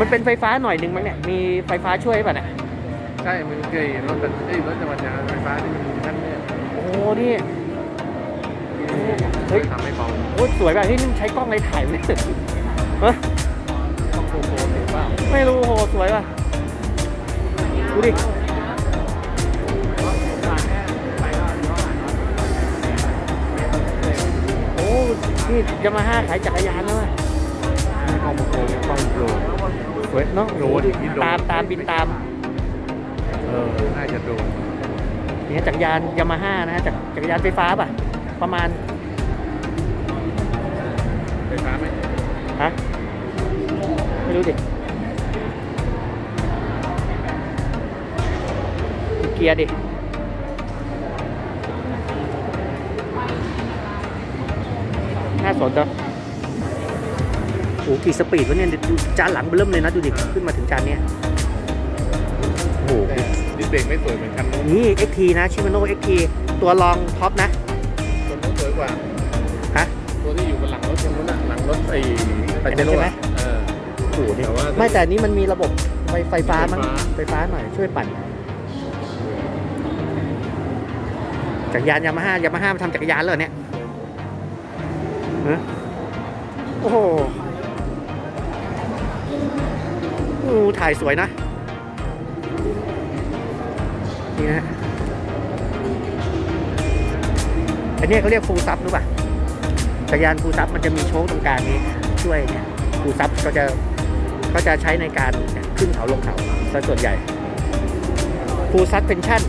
มันเป็นไฟฟ้าหน่อยหนึ่งมั้งเนี่ย มีไฟฟ้าช่วยป่ะเนี่ย ใช่ มันเคยรถแต่ไอ้ยรถจักรยานไฟฟ้าที่มันมีนั่นเนี่ยโอ้นี่ เฮ้ย ทำให้เบาโอ้สวยแบบที่นี่มันใช้กล้องอะไรถ่ายเนี่ยฮะต้องโกโก้หรือเปล่าไม่รู้โหสวยป่ะ ดูดิ โอ้ นี่ยามาฮ่าขายจักรยานแล้วว่ สวยเนาะโดนอีกนิดโดน ตามตามบินตามเออ น่าจะโดนเนี่ยจักรยานยามาฮ่านะฮะจักจักรยานไฟฟ้าป่ะ ประมาณไฟฟ้าไหมฮะไม่รู้ดิดูเกียร์ดิน่าสนจ้ะ โอ้กี่สปีดวะเนี่ยดูจานหลังเริ่มเลยนะดูดิขึ้นมาถึงจานเนี้ยโอ้โหแต่ดิสเบรกไม่สวยเหมือนคันนู้นนี่ XT นะชิมาโน่ XT ตัวรองท็อปนะตัวนู้นสวยกว่าฮะตัวที่อยู่บนหลังรถคนนู้นน่ะหลังรถไอ้ปาเจโร่ใช่ไหมอะเออโอ้โหนี่แต่ว่าไม่แต่อันนี้มันมีระบบไฟไฟฟ้ามั้งไฟฟ้าไฟฟ้าหน่อยช่วยปั่นจักรยานยามาฮ่ายามาฮ่ามาทำจักรยานเลยเนี่ยฮะโอ้โห ถ่ายสวยนะ นี่นะฮะอันนี้เขาเรียกฟูลซับหรือเปล่าจักรยานฟูลซับมันจะมีโชคตรงกลางนี้ช่วยเนี่ยฟูลซับก็จะก็จะใช้ในการขึ้นเขาลงเขาส่วนใหญ่ฟูลซับเพนชั่น